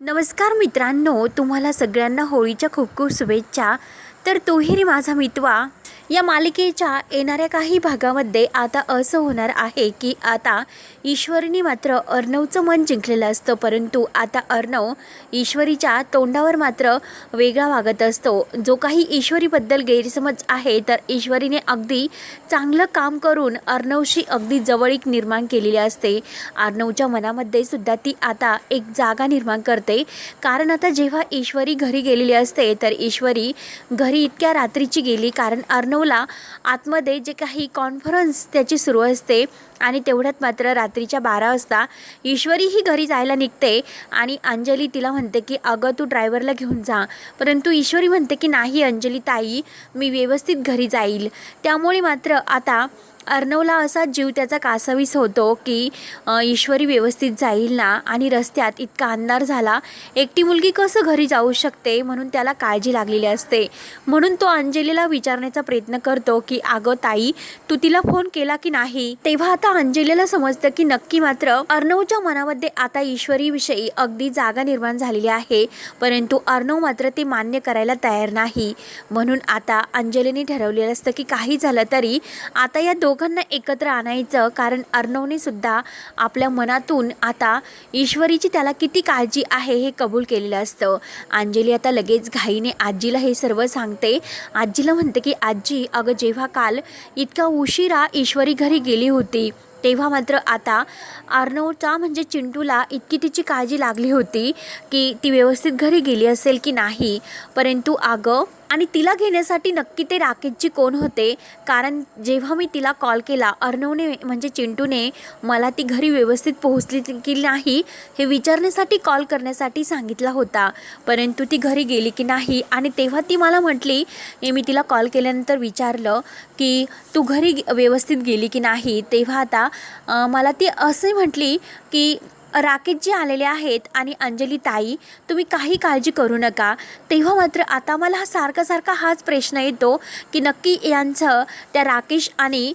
नमस्कार मित्रांनो तुम्हाला सगळ्यांना होळीच्या खूप खूप शुभेच्छा. तर तोहिरी माझा मितवा. या मालिकेच्या येणाऱ्या काही भागामध्ये आता असं होणार आहे की आता ईश्वरीने मात्र अर्णवचं मन जिंकलेलं असतं परंतु आता अर्णव ईश्वरीच्या तोंडावर मात्र वेगळा वागत असतो. जो काही ईश्वरीबद्दल गैरसमज आहे तर ईश्वरीने अगदी चांगलं काम करून अर्णवशी अगदी जवळीक निर्माण केलेली असते. अर्णवच्या मनामध्ये सुद्धा ती आता एक जागा निर्माण करते. कारण आता जेव्हा ईश्वरी घरी गेलेली असते तर ईश्वरी घरी इतक्या रात्रीची गेली कारण अर्णव नऊला आतमध्ये जे काही कॉन्फरन्स त्याची सुरू असते आणि तेवढ्यात मात्र रात्रीच्या बारा वाजता ईश्वरी ही घरी जायला निघते आणि अंजली तिला म्हणते की अगं तू ड्रायव्हरला घेऊन जा. परंतु ईश्वरी म्हणते की नाही अंजली ताई मी व्यवस्थित घरी जाईल. त्यामुळे मात्र आता अर्णवला असा जीव त्याचा कासावीस होतो की ईश्वरी व्यवस्थित जाईल ना आणि रस्त्यात इतका अंधार झाला एकटी मुलगी कसं घरी जाऊ शकते म्हणून त्याला काळजी लागलेली असते. म्हणून तो अंजलीला विचारण्याचा प्रयत्न करतो की अगं ताई तू तिला फोन केला की नाही? तेव्हा आता अंजलीला समजतं की नक्की मात्र अर्णवच्या मनामध्ये आता ईश्वरीविषयी अगदी जागा निर्माण झालेली आहे परंतु अर्णव मात्र ते मान्य करायला तयार नाही. म्हणून आता अंजलीने ठरवलेलं असतं की काही झालं तरी आता या दोघांना एकत्र आणायचं कारण अर्णवने सुद्धा आपल्या मनातून आता ईश्वरीची त्याला किती काळजी आहे हे कबूल केलेलं असतं. अंजली आता लगेच घाईने आजीला हे सर्व सांगते. आजीला म्हणते की आजी अगं जेव्हा काल इतका उशिरा ईश्वरी घरी गेली होती तेव्हा मात्र आता अर्णवचा म्हणजे चिंटूला इतकी तिची काळजी लागली होती की ती व्यवस्थित घरी गेली असेल की नाही. परंतु अगं आणि तिला घेण्यासाठी नक्की ते राकेशजी कोण होते? कारण जेव्हा मी तिला कॉल केला अर्णवने म्हणजे चिंटूने मला ती घरी व्यवस्थित पोहोचली की नाही हे विचारण्यासाठी कॉल करण्यासाठी सांगितला होता. परंतु ती घरी गेली की नाही आणि तेव्हा ती मला म्हटली हे मी तिला कॉल केल्यानंतर विचारलं की तू घरी व्यवस्थित गेली की नाही तेव्हा आता मला ती असे म्हटली की राकेशजी आलेले आहेत आणि अंजली ताई तुम्ही काही काळजी करू नका. तेव्हा मात्र आता मला हा सारखा सारखा हाच प्रश्न येतो की नक्की यांचं त्या राकेश आणि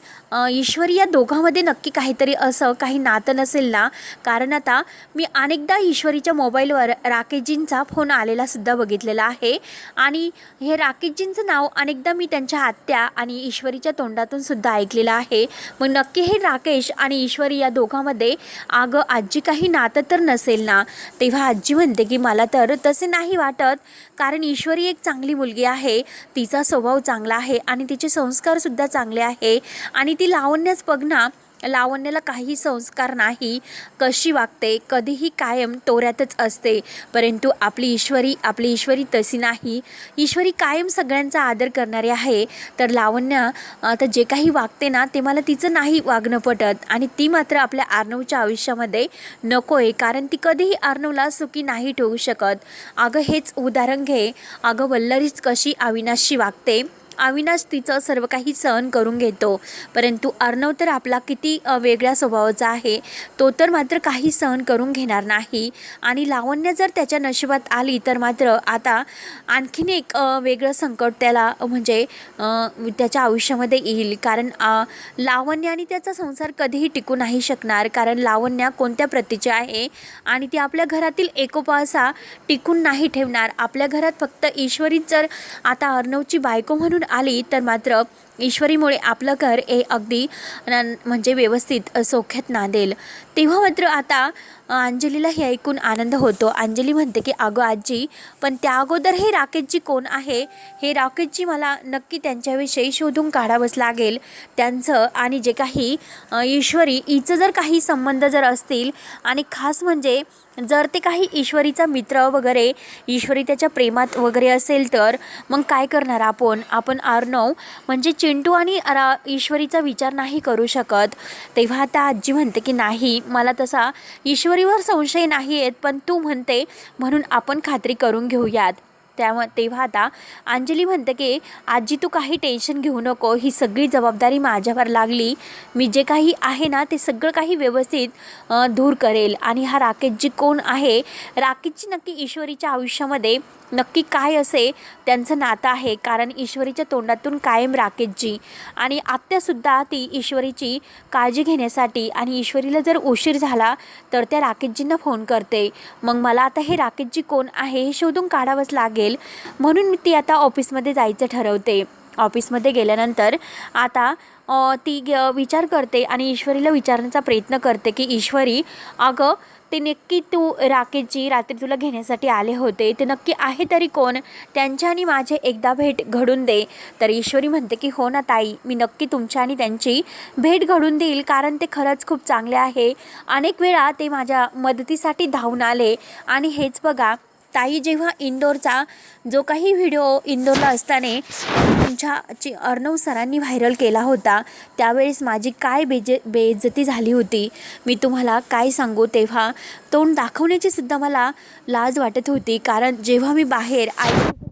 ईश्वरी या दोघांमध्ये नक्की काहीतरी असं काही नातं नसेल ना? कारण आता मी अनेकदा ईश्वरीच्या मोबाईलवर राकेशजींचा फोन आलेला सुद्धा बघितलेला आहे. आणि हे राकेशजींचं नाव अनेकदा मी त्यांच्या आत्या आणि ईश्वरीच्या तोंडातून सुद्धा ऐकलेलं आहे. मग नक्की हे राकेश आणि ईश्वरी या दोघांमध्ये अगं आजी काही नातं तर नसेल ना? तेव्हा आजी म्हणते की मला तर तसे नाही वाटत. कारण ईश्वरी एक चांगली मुलगी आहे. तिचा स्वभाव चांगला आहे आणि तिचे संस्कारसुद्धा चांगले आहे. आणि ती लावण्याच बघ ना लावण्याला काही संस्कार नाही. कशी वागते? कधीही कायम तोऱ्यातच असते. परंतु आपली ईश्वरी आपली ईश्वरी तशी नाही. ईश्वरी कायम सगळ्यांचा आदर करणारी आहे. तर लावण्य आता जे काही वागते ना ते मला तिचं नाही वागणं पटत. आणि ती मात्र आपल्या अर्णवच्या आयुष्यामध्ये नको आहे कारण ती कधीही अर्णवला सुखी नाही ठेवू शकत. अगं हेच उदाहरण घे. अगं वल्लरीच कशी अविनाशशी वागते? अविनाश तिचं सर्व काही सहन करून घेतो. परंतु अर्णव तर आपला किती वेगळ्या स्वभावाचा आहे. तो तर मात्र काही सहन करून घेणार नाही. आणि लावण्य जर त्याच्या नशिबात आली तर मात्र आता आणखीन एक वेगळं संकट त्याला म्हणजे त्याच्या आयुष्यामध्ये येईल. कारण लावण्य आणि त्याचा संसार कधीही टिकू नाही शकणार. कारण लावण्य कोणत्या प्रतीची आहे? आणि ती आपल्या घरातील एकोपा असा टिकून नाही ठेवणार. आपल्या घरात फक्त ईश्वरीच जर आता अर्णवची बायको म्हणून आली तर मात्र ईश्वरीमुळे आपलं घर हे अगदी न- म्हणजे व्यवस्थित सौख्यात नांदेल. तेव्हा मात्र आता अंजलीला हे ऐकून आनंद होतो. अंजली म्हणते की अगं आजी पण त्या अगोदर हे राकेशजी कोण आहे? हे राकेशजी मला नक्की त्यांच्याविषयी शोधून काढावंच लागेल. त्यांचं आणि जे काही ईश्वरी हिचं जर काही संबंध जर असतील आणि खास म्हणजे जर ते काही ईश्वरीचा मित्र वगैरे ईश्वरी त्याच्या प्रेमात वगैरे असेल तर मग काय करणार आपण? आपण अर्णव म्हणजे चिंटू आणि रा ईश्वरीचा विचार नाही करू शकत. तेव्हा आता आजी म्हणते की नाही मला तसा ईश्वरीवर संशय नाही आहेत पण तू म्हणते म्हणून आपण खात्री करून घेऊयात. त्यामुळे तेव्हा आता अंजली म्हणते की आजी तू काही टेन्शन घेऊ नको. ही सगळी जबाबदारी माझ्यावर लागली. मी जे काही आहे ना ते सगळं काही व्यवस्थित दूर करेल. आणि हा राकेशजी कोण आहे? राकेशजी नक्की ईश्वरीच्या आयुष्यामध्ये नक्की काय असे त्यांचं नातं आहे? कारण ईश्वरीच्या तोंडातून कायम राकेशजी. आणि आत्यासुद्धा ती ईश्वरीची काळजी घेण्यासाठी आणि ईश्वरीला जर उशीर झाला तर त्या राकेशजींना फोन करते. मग मला आता हे राकेशजी कोण आहे हे शोधून काढावंच लागेल. म्हणून मी ती आता ऑफिसमध्ये जायचं ठरवते. ऑफिसमध्ये गेल्यानंतर आता ती ग- विचार करते आणि ईश्वरीला विचारण्याचा प्रयत्न करते की ईश्वरी अगं ते नक्की तू राकेशजी रात्री तुला घेण्यासाठी आले होते. ते नक्की आहे तरी कोण? त्यांच्या आणि माझे एकदा भेट घडून दे. तर ईश्वरी म्हणते की हो ना ताई मी नक्की तुमच्या आणि त्यांची भेट घडून देईल कारण ते खरंच खूप चांगले आहे. अनेक वेळा ते माझ्या मदतीसाठी धावून आले. आणि हेच बघा ताई जेव्हा इंदोरचा जो काही व्हिडिओ इंदोरला असताना तुमच्या ची अर्णव सरांनी व्हायरल केला होता त्यावेळेस माझी काय बेजे बेइज्जती झाली होती? मी तुम्हाला काय सांगू? तेव्हा तोंड दाखवण्याची सुद्धा मला लाज वाटत होती कारण जेव्हा मी बाहेर आई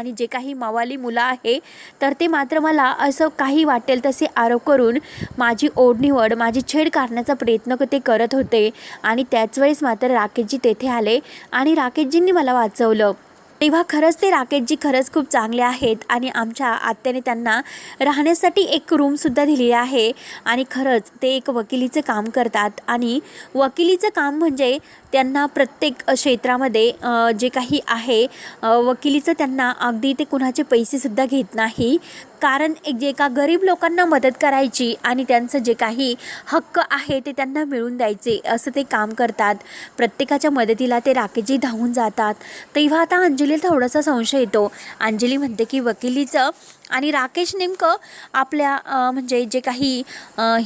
आणि जे काही मावाली मुलं आहे तर ते मात्र मला असं काही वाटेल तसे आरोप करून माझी ओढनिवड माझी छेड काढण्याचा प्रयत्न ते करत होते. आणि त्याच वेळेस मात्र राकेशजी तेथे आले आणि राकेशजींनी मला वाचवलं. तेव्हा खरंच ते राकेशजी खरंच खूप चांगले आहेत आणि आमच्या आत्याने त्यांना राहण्यासाठी एक रूमसुद्धा दिलेली आहे. आणि खरंच ते एक वकिलीचं काम करतात. आणि वकिलीचं काम म्हणजे त्यांना प्रत्येक क्षेत्रामध्ये जे काही आहे वकिलीचं त्यांना अगदी ते कुणाचे पैसेसुद्धा घेत नाही. कारण एक जे का गरीब लोकांना मदत करायची आणि त्यांचं जे काही हक्क आहे ते त्यांना मिळून द्यायचे असं ते काम करतात. प्रत्येकाच्या मदतीला ते राकेजी धावून जातात. तेव्हा आता अंजलीला थोडासा संशय येतो. अंजली म्हणते की वकिलीचं आणि राकेश नेमकं आपल्या म्हणजे जे काही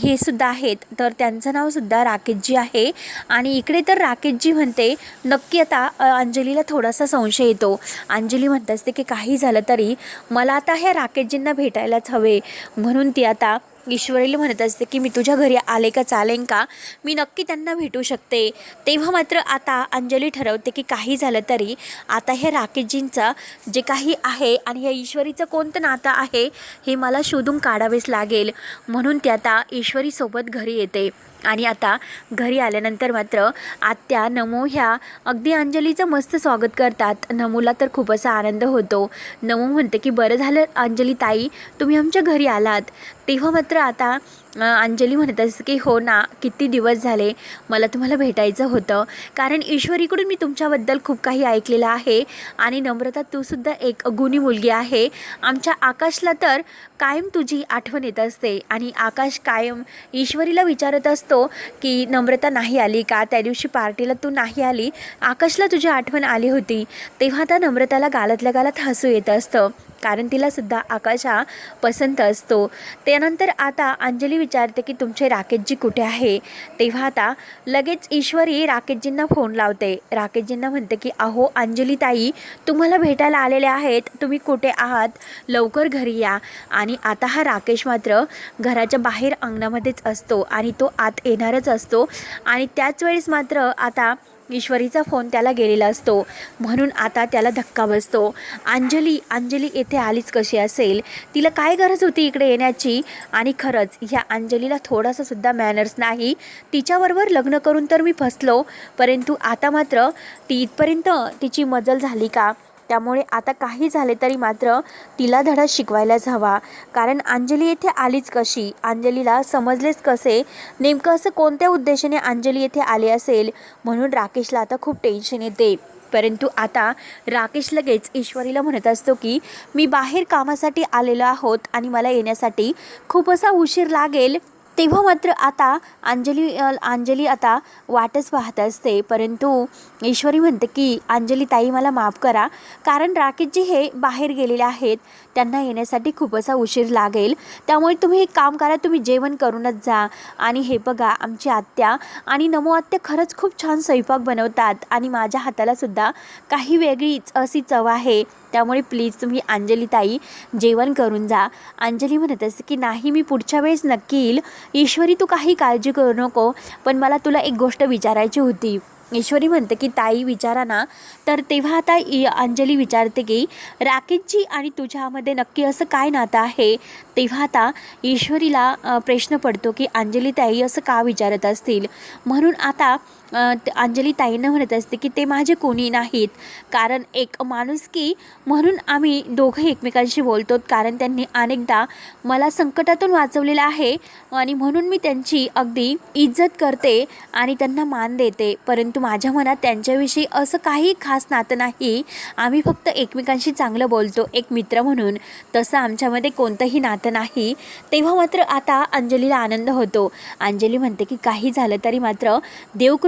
हे सुद्धा आहेत तर त्यांचं नावसुद्धा राकेशजी आहे. आणि इकडे तर राकेशजी म्हणते नक्की आता अंजलीला थोडासा संशय येतो. अंजली म्हणत असते की काही झालं तरी मला आता ह्या राकेशजींना भेटायलाच हवे. म्हणून ती आता ईश्वरीला म्हणत असते की मी तुझ्या घरी आले का चालेन का? मी नक्की त्यांना भेटू शकते. तेव्हा मात्र आता अंजली ठरवते की काही झालं तरी आता हे राकेशजींचं जे काही आहे आणि या ईश्वरीचं कोणतं नातं आहे हे मला शोधून काढावेच लागेल. म्हणून ती आता ईश्वरीसोबत घरी येते. आणि आता घरी आल्यानंतर मात्र आत्या नमो ह्या अगदी अंजलीचं मस्त स्वागत करतात. नमूला तर खूप असा आनंद होतो. नमो म्हणते की बरं झालं अंजली ताई तुम्ही आमच्या घरी आलात. तेव्हा मात्र आता अंजली म्हणत असते की हो ना किती दिवस झाले मला तुम्हाला भेटायचं होतं. कारण ईश्वरीकडून मी तुमच्याबद्दल खूप काही ऐकलेलं आहे आणि नम्रता तूसुद्धा एक गुणी मुलगी आहे. आमच्या आकाशला तर कायम तुझी आठवण येत असते आणि आकाश कायम ईश्वरीला विचारत असतो की नम्रता नाही आली का? त्या दिवशी पार्टीला तू नाही आली. आकाशला तुझी आठवण आली होती. तेव्हा त्या नम्रताला गालातल्या गालात हसू येत असतं. कारण तिलासुद्धा आकाश हा पसंत असतो. त्यानंतर आता अंजली विचारते की तुमचे राकेशजी कुठे आहे? तेव्हा आता लगेच ईश्वरी राकेशजींना फोन लावते. राकेशजींना म्हणते की अहो अंजली ताई तुम्हाला भेटायला आलेले आहेत. तुम्ही कुठे आहात? लवकर घरी या. आणि आता हा राकेश मात्र घराच्या बाहेर अंगणामध्येच असतो आणि तो आत येणारच असतो. आणि त्याच वेळेस मात्र आता ईश्वरीचा फोन त्याला गेलेला असतो. म्हणून आता त्याला धक्का बसतो. अंजली अंजली येथे आलीच कशी असेल? तिला काय गरज होती इकडे येण्याची? आणि खरंच ह्या अंजलीला थोडासा सुद्धा मॅनर्स नाही. तिच्याबरोबर लग्न करून तर मी फसलो. परंतु आता मात्र ती इथपर्यंत तिची मजल झाली का? त्यामुळे आता काही झाले तरी मात्र तिला धडा शिकवायलाच हवा. कारण अंजली येथे आलीच कशी? अंजलीला समजलेच कसे? नेमकं असं कोणत्या उद्देशाने अंजली येथे आली असेल? म्हणून राकेशला आता खूप टेन्शन येते. परंतु आता राकेश लगेच ईश्वरीला म्हणत असतो की मी बाहेर कामासाठी आलेलो आहोत आणि मला येण्यासाठी खूप असा उशीर लागेल. तेव्हा मात्र आता अंजली अंजली आता वाटच पाहत असते. परंतु ईश्वरी म्हणते की अंजली ताई मला माफ करा. कारण राकेशजी हे बाहेर गेलेले आहेत. त्यांना येण्यासाठी खूप असा उशीर लागेल. त्यामुळे तुम्ही एक काम करा तुम्ही जेवण करूनच जा. आणि हे बघा आमची आत्या आणि नमो आत्या खरंच खूप छान स्वयंपाक बनवतात. आणि माझ्या हातालासुद्धा काही वेगळीच अशी चव आहे. त्यामुळे प्लीज तुम्ही अंजली ताई जेवण करून जा. अंजली म्हणत असते की नाही मी पुढच्या वेळेस नक्की येईल. ईश्वरी तू काही काळजी करू नको पण मला तुला एक गोष्ट विचारायची होती. ईश्वरी म्हणते की ताई विचारा ना. तर तेव्हा आता अंजली विचारते की राकेशजी आणि तुझ्यामध्ये नक्की असं काय नातं आहे? तेव्हा आता ईश्वरीला प्रश्न पडतो की अंजली ताई असं का विचारत असतील? म्हणून आता अंजली ताईंना म्हणत असते की ते माझे कोणी नाहीत. कारण एक माणूस की म्हणून आम्ही दोघं एकमेकांशी बोलतो. कारण त्यांनी अनेकदा मला संकटातून वाचवलेलं आहे आणि म्हणून मी त्यांची अगदी इज्जत करते आणि त्यांना मान देते. परंतु माझ्या मनात त्यांच्याविषयी असं काही खास नातं नाही. आम्ही फक्त एकमेकांशी चांगलं बोलतो एक मित्र म्हणून. तसं आमच्यामध्ये कोणतंही नातं नाही. तेव्हा मात्र आता अंजलीला आनंद होतो. अंजली म्हणते की काही झालं तरी मात्र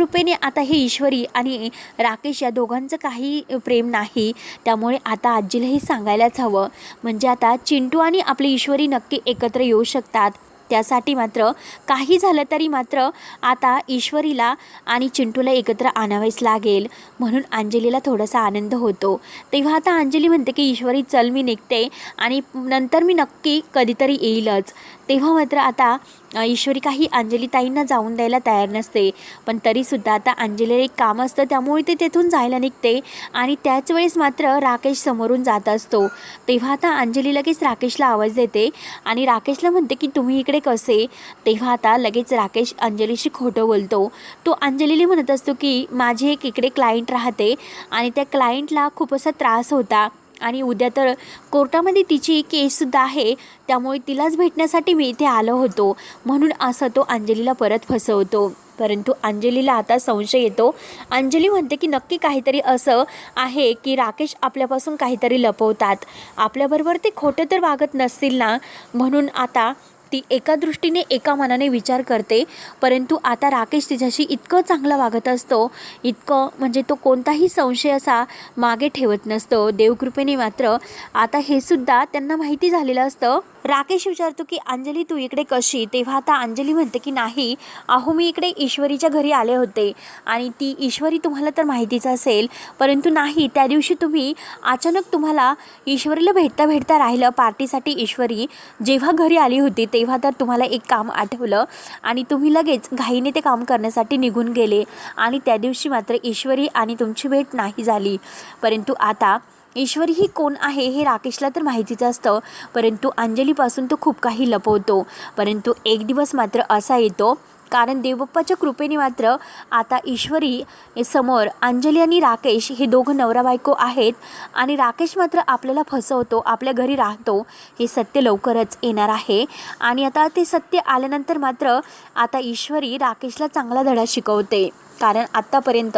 कृपेने आता हे ईश्वरी आणि राकेश या दोघांचं काही प्रेम नाही. त्यामुळे आता आजीलाही सांगायलाच हवं. म्हणजे आता चिंटू आणि आपली ईश्वरी नक्की एकत्र येऊ शकतात. त्यासाठी मात्र काही झालं तरी मात्र आता ईश्वरीला आणि चिंटूला एकत्र आणावेच लागेल. म्हणून अंजलीला थोडासा आनंद होतो. तेव्हा आता अंजली म्हणते की ईश्वरी चल मी निघते. आणि नंतर मी नक्की कधीतरी येईलच. तेव्हा मात्र आता ईश्वरी काही अंजलीताईंना जाऊन द्यायला तयार नसते. पण तरीसुद्धा आता अंजलीला एक काम असतं त्यामुळे ते तेथून जायला निघते. आणि त्याच वेळेस मात्र राकेश समोरून जात असतो. तेव्हा आता अंजली लगेच राकेशला आवाज देते आणि राकेशला म्हणते की तुम्ही इकडे कसे? तेव्हा आता लगेच राकेश अंजलीशी खोटं बोलतो. तो अंजलीला म्हणत असतो की माझी एक इकडे क्लायंट राहते आणि त्या क्लायंटला खूप असा त्रास होता आणि उद्या तर कोर्टामध्ये तिची केससुद्धा आहे. त्यामुळे तिलाच भेटण्यासाठी मी इथे आलो होतो. म्हणून असं तो अंजलीला परत फसवतो. परंतु अंजलीला आता संशय येतो. अंजली म्हणते की नक्की काहीतरी असं आहे की राकेश आपल्यापासून काहीतरी लपवतात. आपल्याबरोबर ते खोटं तर वागत नसतील ना? म्हणून आता ती एका दृष्टीने एका मनाने विचार करते परंतु आता राकेश तिच्याशी इतकं चांगला वागत असतो इतकं म्हणजे तो कोणताही संशय असा मागे ठेवत नसतो. देवकृपेने मात्र आता हे सुद्धा त्यांना माहिती झालेलं असतं. राकेश विचारतो की अंजली तू इकडे कशी? तेव्हा आता अंजली म्हणते की नाही अहो मी इकडे ईश्वरीच्या घरी आले होते. आणि ती ईश्वरी तुम्हाला तर माहितीच असेल परंतु नाही त्या दिवशी तुम्ही अचानक तुम्हाला ईश्वरीला भेटता भेटता राहिलं पार्टीसाठी ईश्वरी जेव्हा घरी आली होती तेव्हा तर तुम्हाला एक काम आठवलं आणि तुम्ही लगेच घाईने ते काम करण्यासाठी निघून गेले. आणि त्या दिवशी मात्र ईश्वरी आणि तुमची भेट नाही झाली. परंतु आता ईश्वरी ही कोण आहे हे राकेशला तर माहितीच असतं. परंतु अंजलीपासून तो खूप काही लपवतो. परंतु एक दिवस मात्र असा येतो कारण देवबाप्पाच्या कृपेने मात्र आता ईश्वरी समोर अंजली आणि राकेश हे दोघं नवरा बायको आहेत आणि राकेश मात्र आपल्याला फसवतो आपल्या घरी राहतो. हे सत्य लवकरच येणार आहे. आणि आता ते सत्य आल्यानंतर मात्र आता ईश्वरी राकेशला चांगला धडा शिकवते. कारण आत्तापर्यंत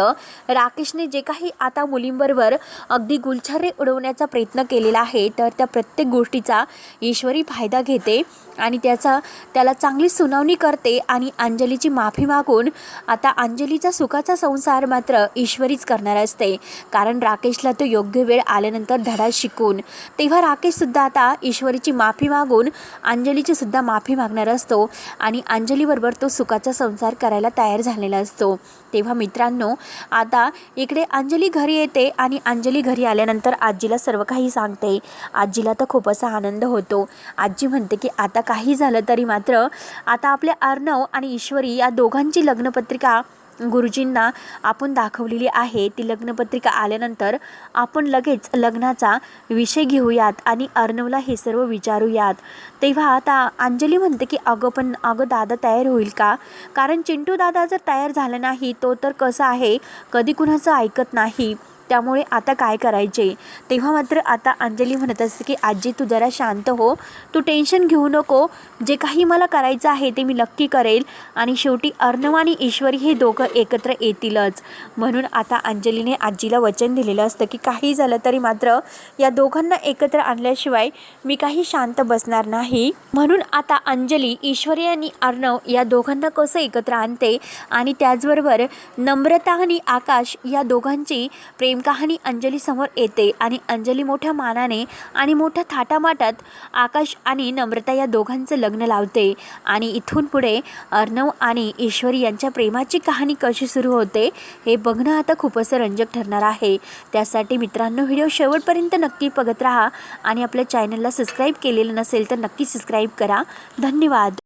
राकेशने जे काही आता मुलींबरोबर अगदी गुलछारे उडवण्याचा प्रयत्न केलेला आहे तर त्या प्रत्येक गोष्टीचा ईश्वरी फायदा घेते आणि त्याचा त्याला चांगली सुनावणी करते आणि अंजलीची माफी मागून आता अंजलीचा सुखाचा संसार मात्र ईश्वरीच करणार असते. कारण राकेशला तो योग्य वेळ आल्यानंतर धडा शिकून. तेव्हा राकेशसुद्धा आता ईश्वरीची माफी मागून अंजलीची सुद्धा माफी मागणार असतो आणि अंजलीबरोबर तो सुखाचा संसार करायला तयार झालेला असतो. तेव्हा मित्रांनो आता इकडे अंजली घरी येते आणि अंजली घरी आल्यानंतर आजीला सर्व काही सांगते. आजीला तर खूप असा आनंद होतो. आजी म्हणते की आता काही झालं तरी मात्र आता आपल्या अर्णव आणि ईश्वरी या दोघांची लग्नपत्रिका गुरुजींना आपण दाखवलेली आहे. ती लग्नपत्रिका आल्यानंतर आपण लगेच लग्नाचा विषय घेऊयात आणि अर्णवला हे सर्व विचारूयात. तेव्हा आता अंजली म्हणते की अगं पण अगं दादा तयार होईल का? कारण चिंटू दादा जर तयार झाला नाही तो तर कसं आहे? कधी कुणाचं ऐकत नाही. त्यामुळे आता काय करायचे? तेव्हा मात्र आता अंजली म्हणत असते की आजी तू जरा शांत हो. तू टेन्शन घेऊ नको. जे काही मला करायचं आहे ते मी नक्की करेल. आणि शेवटी अर्णव आणि ईश्वरी हे दोघं एकत्र येतीलच. म्हणून आता अंजलीने आजीला वचन दिलेलं असतं की काही झालं तरी मात्र या दोघांना एकत्र आणल्याशिवाय मी काही शांत बसणार नाही. म्हणून आता अंजली ईश्वरी आणि अर्णव या दोघांना कसं एकत्र आणते? आणि त्याचबरोबर नम्रता आणि आकाश या दोघांची प्रेम कहाणी अंजली समोर येते आणि अंजली मोठ्या मानाने आणि मोठ्या थाटामाटात आकाश आणि नम्रता या दोघांचं लग्न लावते. आणि इथून पुढे अर्णव आणि ईश्वरी यांच्या प्रेमाची कहाणी कशी सुरू होते हे बघणं आता खूप असं रंजक ठरणार आहे. त्यासाठी मित्रांनो व्हिडिओ शेवटपर्यंत नक्की बघत राहा आणि आपल्या चॅनलला सबस्क्राईब केलेलं नसेल तर नक्की सबस्क्राईब करा. धन्यवाद.